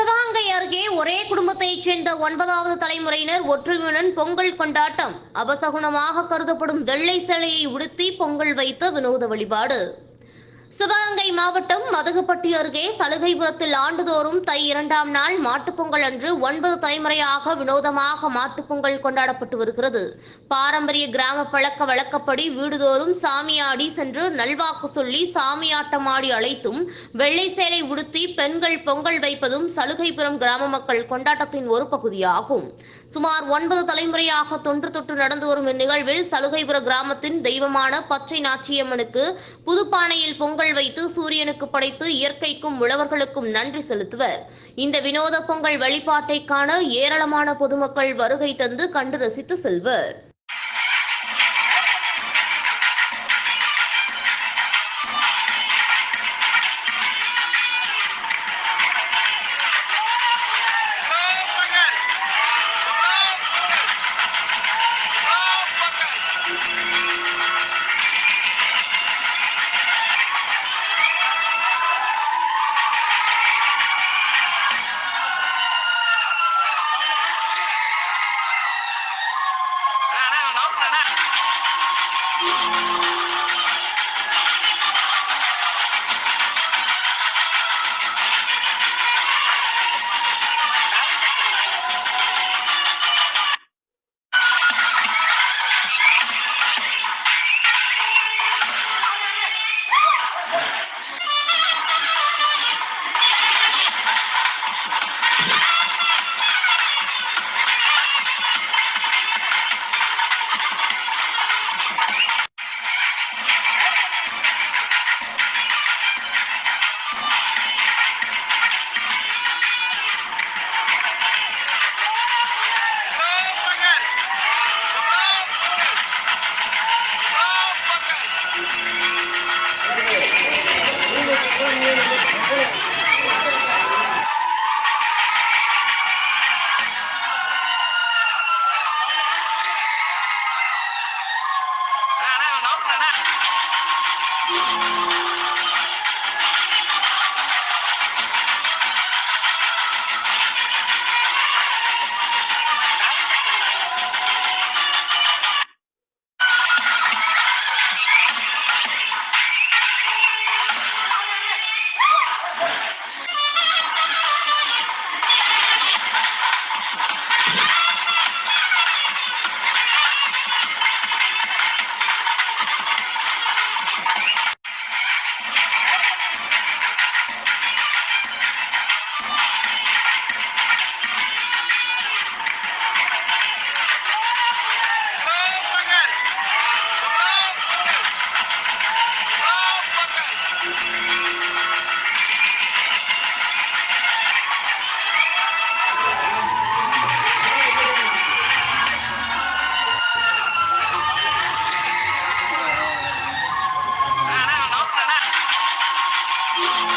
சிவகங்கை அருகே ஒரே குடும்பத்தைச் சேர்ந்த ஒன்பதாவது தலைமுறையினர் ஒற்றுமையுடன் பொங்கல் கொண்டாட்டம். அபசகுணமாக கருதப்படும் வெள்ளை சிலையை உடுத்தி பொங்கல் வைத்த வினோத வழிபாடு. சிவகங்கை மாவட்டம் மதகுப்பட்டி அருகே சலுகைபுரத்தில் ஆண்டுதோறும் தை இரண்டாம் நாள் மாட்டுப்பொங்கல் அன்று ஒன்பது தலைமுறையாக வினோதமாக மாட்டுப்பொங்கல் கொண்டாடப்பட்டு வருகிறது. பாரம்பரிய கிராம பழக்க வழக்கப்படி வீடுதோறும் சாமியாடி சென்று நல்வாக்கு சொல்லி சாமியாட்டமாடி அழைத்தும் வெள்ளை சேலை உடுத்தி பெண்கள் பொங்கல் வைப்பதும் சலுகைபுரம் கிராம மக்கள் கொண்டாட்டத்தின் ஒரு பகுதியாகும். சுமார் ஒன்பது தலைமுறையாக தொன்று தொற்று நடந்து வரும் இந்நிகழ்வில் சலுகைபுர கிராமத்தின் தெய்வமான பச்சை நாச்சியம்மனுக்கு புதுப்பானையில் பொங்கல் வைத்து சூரியனுக்கு படைத்து இயற்கைக்கும் உழவர்களுக்கும் நன்றி செலுத்துவர். இந்த வினோத பொங்கல் வழிபாட்டை காண ஏராளமான பொதுமக்கள் வருகை தந்து கண்டு ரசித்து செல்வர். Thank you. Yeah.